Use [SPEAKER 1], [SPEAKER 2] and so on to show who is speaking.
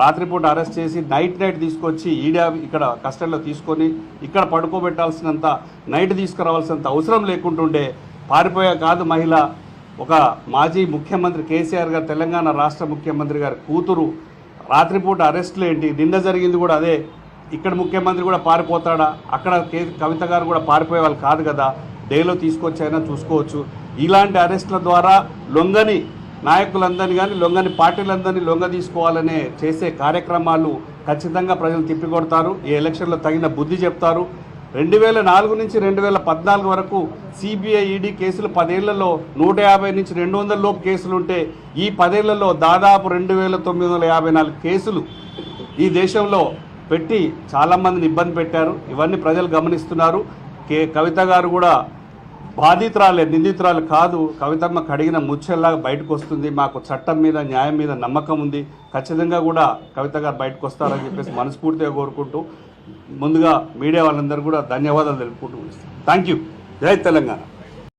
[SPEAKER 1] రాత్రిపూట అరెస్ట్ చేసి night night తీసుకొచ్చి ఈడా ఇక్కడ కస్టడీలో తీసుకొని ఇక్కడ పడుకోబెట్టాల్సినంత నైట్ తీసుకురావాల్సినంత అవసరం లేకుంటుండే పారిపోయే కాదు మహిళ. ఒక మాజీ ముఖ్యమంత్రి కేసీఆర్ గారు తెలంగాణ రాష్ట్ర ముఖ్యమంత్రి గారి కూతురు రాత్రిపూట అరెస్టులు ఏంటి? నిన్న జరిగింది కూడా అదే. ఇక్కడ ముఖ్యమంత్రి కూడా పారిపోతాడా? అక్కడ కే కవిత గారు కూడా పారిపోయే వాళ్ళు కాదు కదా. డేలో తీసుకొచ్చైనా చూసుకోవచ్చు. ఇలాంటి అరెస్టుల ద్వారా లొంగని నాయకులందరినీ కానీ లొంగని పార్టీలందరినీ లొంగ తీసుకోవాలనే చేసే కార్యక్రమాలు ఖచ్చితంగా ప్రజలు తిప్పికొడతారు. ఈ ఎలక్షన్లో తగిన బుద్ధి చెప్తారు. రెండు వేల నాలుగు నుంచి రెండు వేల పద్నాలుగు వరకు సిబిఐ ఈడీ కేసులు పదేళ్ళలో నూట యాభై నుంచి రెండు వందల లోపు కేసులు ఉంటే ఈ పదేళ్ళలో దాదాపు రెండు వేల తొమ్మిది వందల యాభై నాలుగు కేసులు ఈ దేశంలో పెట్టి చాలామందిని ఇబ్బంది పెట్టారు. ఇవన్నీ ప్రజలు గమనిస్తున్నారు. కే కవిత గారు కూడా బాధితురాలే నిందితురాలు కాదు. కవితమ్మ కడిగిన ముచ్చెల్లాగా బయటకు వస్తుంది మాకు చట్టం మీద న్యాయం మీద నమ్మకం ఉంది. ఖచ్చితంగా కూడా కవిత గారు బయటకు వస్తారని చెప్పేసి మనస్ఫూర్తిగా కోరుకుంటూ ముందుగా మీడియా వాళ్ళందరూ కూడా ధన్యవాదాలు తెలుపుకుంటూ థ్యాంక్ యూ జై తెలంగాణ.